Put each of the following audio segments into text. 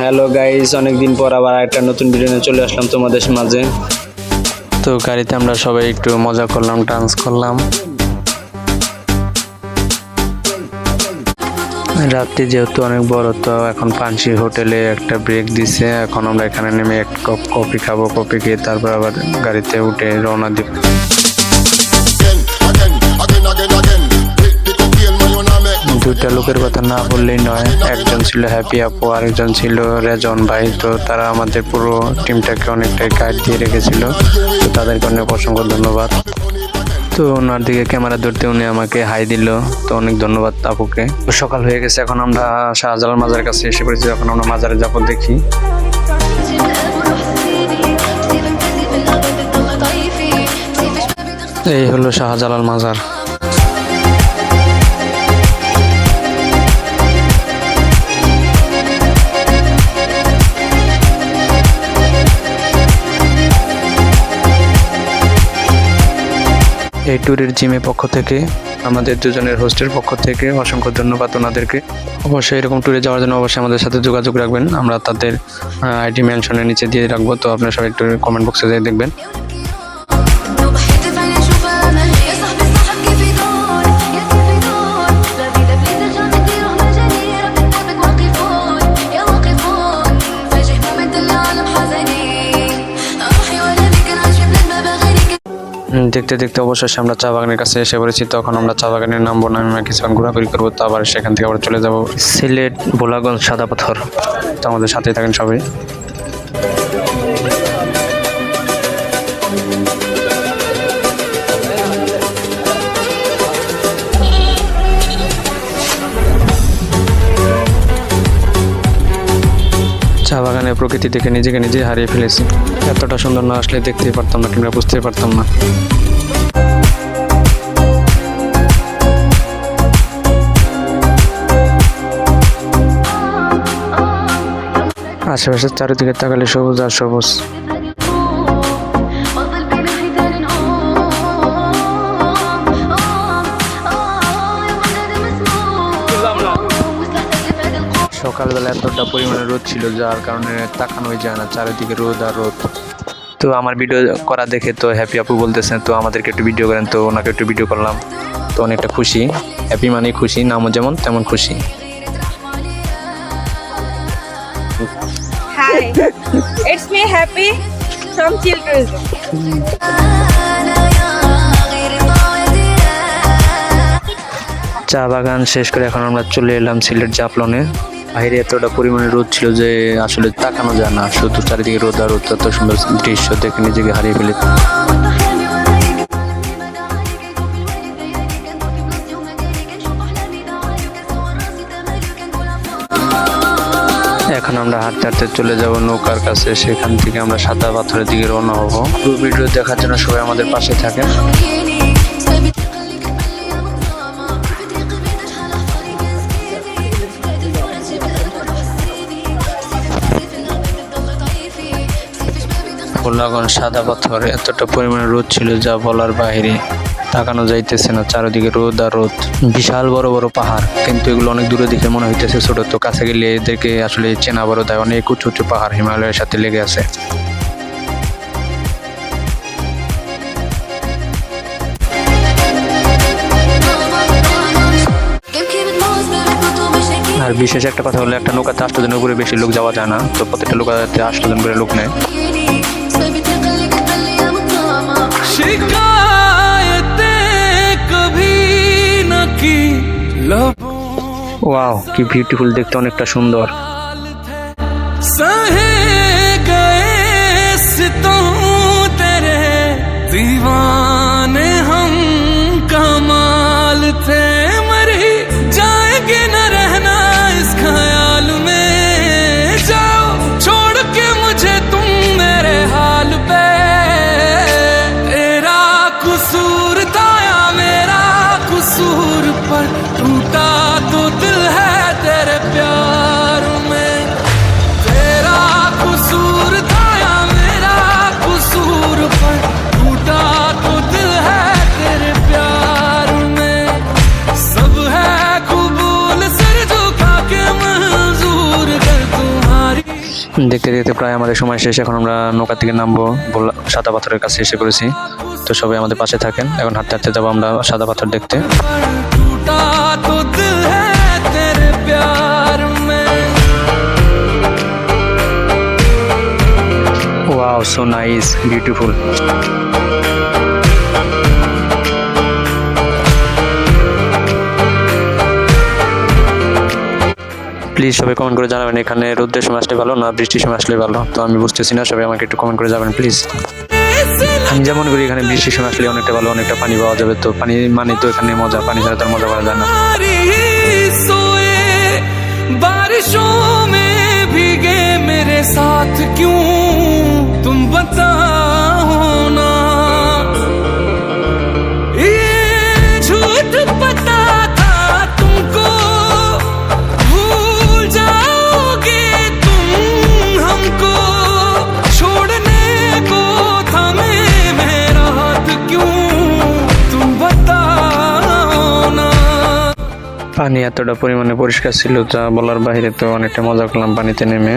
Hello guys অনেকদিন পর আবার একটা নতুন ভিডিও নিয়ে চলে আসলাম তোমাদের মাঝে। তো গাড়িতে আমরা সবাই একটু মজা করলাম ডান্স করলাম। রাত্রি যেহেতু অনেক বড়, তো এখন পানসি হোটেলে একটা ব্রেক দিছে। এখন আমরা এখানে নেমে এক কাপ কফি খাব কফি খেয়ে তারপর আবার গাড়িতে উঠে রওনা দিব। দুইটা লোকের কথা না বললেই নয়। একজন ছিল হ্যাপি আপু আরেকজন ছিল রেজন ভাই। তো তারা আমাদের পুরো টিমটাকে অনেকটাই গাইড দিয়ে রেখেছিল। তো তাদেরকে অনেক অসংখ্য ধন্যবাদ। তো ওনার দিকে ক্যামেরা ধরতে উনি আমাকে হাই দিল। তো অনেক ধন্যবাদ আপুকে। সকাল হয়ে গেছে, এখন আমরা শাহজালাল মাজারের কাছে এসে পড়েছি। এখন আমরা মাজারে যাব দেখি। এই হলো শাহজালাল মাজার। এই ট্যুরের জিমের পক্ষ থেকে, আমাদের দুজনের হোস্টের পক্ষ থেকে অসংখ্য ধন্যবাদ ওনাদেরকে। অবশ্যই এরকম ট্যুরে যাওয়ার জন্য অবশ্যই আমাদের সাথে যোগাযোগ রাখবেন। আমরা তাদের আইডি মেনশনের নিচে দিয়ে রাখব, তো আপনারা সবাই একটু কমেন্ট বক্সে যেয়ে দেখবেন। দেখতে দেখতে অবশেষে আমরা চা বাগানের কাছে এসে পড়েছি। তখন আমরা চা বাগানের নামবো না আমরা কিছুক্ষণ ঘোরাঘুরি করব। তো আবার সেখান থেকে আবার চলে যাব। সিলেট বোলাগঞ্জ সাদা পাথর। তো আমাদের সাথেই থাকেন সবাই। প্রকৃতি দেখে নিজেকে নিজে হারিয়ে ফেলেছি। এতটা সুন্দর না আসলে দেখতেই পারতাম না কিংবা বুঝতেই পারতাম না। আশেপাশের চারিদিকে তাকালে সবুজ আর সবুজ। সকালবেলা এতটা পরিমাণে রোদ ছিল যার কারণে তাকানোই যায় না চারিদিকে রোদ আর রোদ। তো আমার ভিডিও করা দেখে তো হ্যাপি আপু বলতেছেন তো আমাদেরকে একটু ভিডিও করেন তো ওনাকে একটু ভিডিও করলাম। তো অনেকটা খুশি হ্যাপি মানে খুশি নামও যেমন তেমন খুশি। চা বাগান শেষ করে এখন আমরা চলে এলাম সিলেট জাফলনে। বাইরে এতটা পরিমাণে রোদ ছিল যে আসলে তাকানো যায় না। শুধু চারিদিকে রোদ আর রোদ, এত সুন্দর দৃশ্য দেখে নিজেকে হারিয়ে ফেলে। এখন আমরা হাঁটতে হাঁটতে চলে যাব নৌকার কাছে। সেখান থেকে আমরা সাদা পাথরের দিকে রওনা হব। ভিডিও দেখার জন্য সবাই আমাদের পাশে থাকেন। কোলাগন সাদা পাথর, এতটা পরিমাণে রোদ ছিল যা বলার বাহিরে তাকানো যাইতেছে না, চারিদিকে রোদ আর রোদ। বিশাল বড় বড় পাহাড়, কিন্তু এগুলো অনেক দূরে দিকে মনে হইতেছে ছোট, তো কাছে গেলে এদেরকে আসলে চেনা বড় দেয়, অনেক উঁচু উঁচু পাহাড় হিমালয়ের সাথে লেগে আছে। আর বিশেষ একটা কথা হলো, একটা নৌকাতে আষ্টজনের উপরে বেশি লোক যাওয়া যায় না, তো প্রত্যেকটা নৌকাতে আষ্টজন করে লোক নেয়। ওয়াও কি বিউটিফুল দেখতে অনেকটা সুন্দর। সহে গয়ে সিতম দেখতে দেখতে প্রায় আমাদের সময় শেষ। এখন আমরা নৌকা থেকে নামবো। সাদা পাথরের কাছে এসে পড়েছি। তো সবাই আমাদের পাশে থাকেন। এখন হাঁটতে হাঁটতে যাব আমরা সাদা পাথর দেখতে। Wow so nice beautiful please সবাই কমেন্ট করে জানাবেন এখানে রোদ্রের সময় আসলে ভালো না বৃষ্টির সময় আসলে ভালো তো আমি বুঝতেছি না সবাই আমাকে একটু কমেন্ট করে যাবেন প্লিজ আমি যেমন করি এখানে বৃষ্টির সময় আসলে অনেকটা ভালো অনেকটা পানি পাওয়া যাবে তো পানি মানে তো এখানে মজা পানি ছাড়া তার মজা পাওয়া যায় না हमारी सोए बारिशों में भीगे मेरे साथ क्यों तुम बताओ পানি এতটা পরিমাণে পরিষ্কার ছিল তা বলার বাইরে তো অনেকটা মজা করলাম পানিতে নেমে।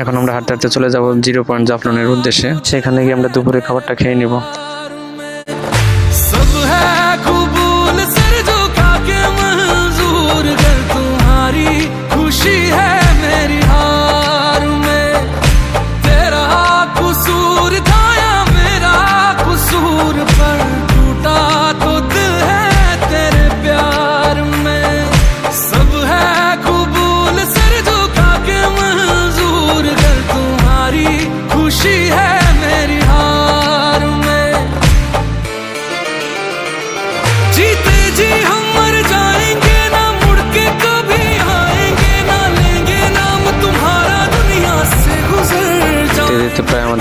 এখন আমরা হাঁটতে হাঁটতে চলে যাব জিরো পয়েন্ট জাফলনের উদ্দেশ্যে। সেখানে গিয়ে আমরা দুপুরে খাবারটা খেয়ে নিব। খুশি হ্যাঁ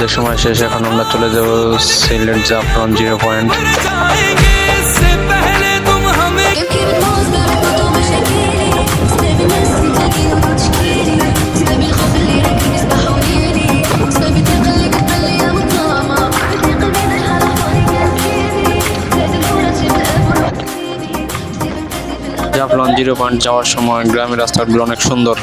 আমাদের সময় শেষ, এখন আমরা চলে যাব Sylhet Jaflong zero point. Jaflong zero point যাওয়ার সময় গ্রামের রাস্তাগুলো অনেক সুন্দর।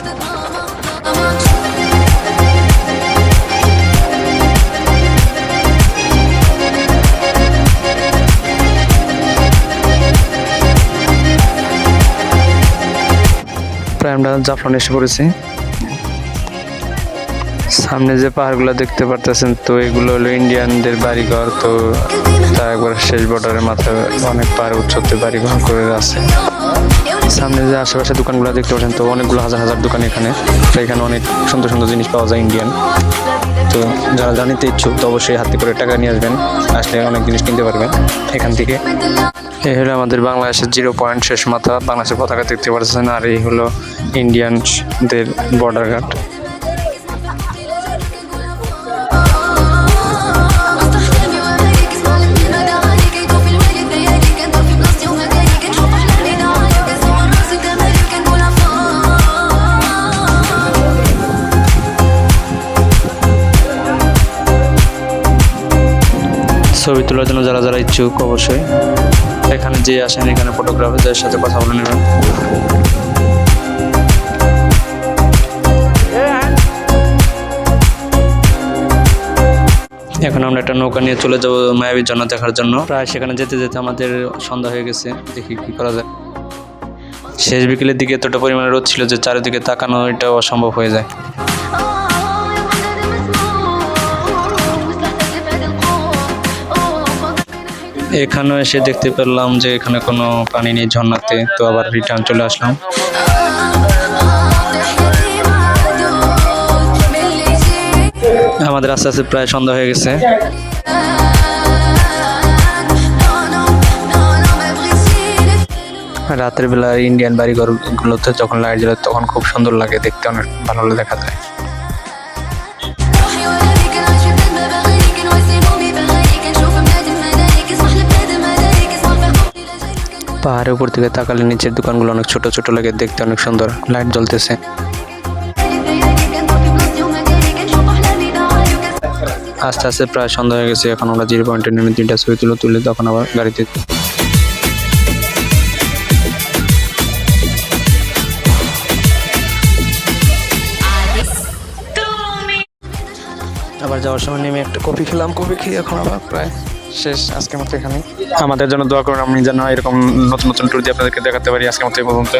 আমরা জাফরান এসে পড়েছি। সামনে যে পাহাড়গুলো দেখতে পারতেছেন, তো এগুলো হলো ইন্ডিয়ানদের বাড়িঘর, তো তা একবার শেষ বর্ডারের মাথায় অনেক পাহাড় উচ্চতে বাড়িঘর করে আছে। সামনে যে আশেপাশে দোকানগুলো দেখতে পাচ্ছেন, তো অনেকগুলো হাজার হাজার দোকান এখানে। তো এখানে অনেক সুন্দর সুন্দর জিনিস পাওয়া যায় ইন্ডিয়ান তো যারা জানিতে ইচ্ছুক, তো অবশ্যই হাতে করে টাকা নিয়ে আসবেন। আসলে অনেক জিনিস কিনতে পারবেন এখান থেকে। এই হলো আমাদের বাংলাদেশের জিরো পয়েন্ট শেষ মাথা, বাংলাদেশের পতাকা দেখতে পাচ্ছেন, আর এই হলো ইন্ডিয়ানদের বর্ডার ঘাট ছবি তোলার জন্য যারা যারা ইচ্ছুক, অবশ্যই এখানে যে আসেন, এখানে ফটোগ্রাফারদের সাথে কথা বলে নেবেন। এখন আমরা একটা নৌকা নিয়ে চলে যাব মায়াবীর জন্য দেখার জন্য। প্রায় সেখানে যেতে যেতে আমাদের সন্ধ্যা হয়ে গেছে, দেখি কি করা যায়। শেষ বিকেলের দিকে এতটা পরিমাণে রোদ ছিল যে চারিদিকে তাকানো এটা অসম্ভব হয়ে যায়। এখানেও এসে দেখতে পেলাম যে এখানে কোনো পানি নেই ঝর্ণাতে, তো আবার রিটার্ন চলে আসলাম। আমাদের আস্তে আস্তে প্রায় সন্ধ্যা হয়ে গেছে। রাতের বেলা ইন্ডিয়ান বাড়িঘরগুলোতে যখন লাইট জ্বলে তখন খুব সুন্দর লাগে, দেখতে অনেক ভালো দেখা যায়। পাহাড়ের উপর থেকে তাকালে নিচের দোকানগুলো অনেক ছোট ছোট লাগে, দেখতে অনেক সুন্দর লাইট জ্বলতেছে। আস্তে আস্তে প্রায় সন্ধ্যা হয়ে গেছে, এখন আমরা জিরো পয়েন্টে নেমে তিনটা ছবি তুলে তুলে তখন আবার গাড়িতে আবার যাওয়ার সময় নেমে একটা কফি খেলাম, কফি খেয়ে এখন আবার প্রায় শেষ, আজকের মতো এখানে আমাদের জন্য দোয়া করুন, আমি যেন এরকম নতুন নতুন ট্যুর দিয়ে আপনাদেরকে দেখাতে পারি আজকের মতো পর্যন্ত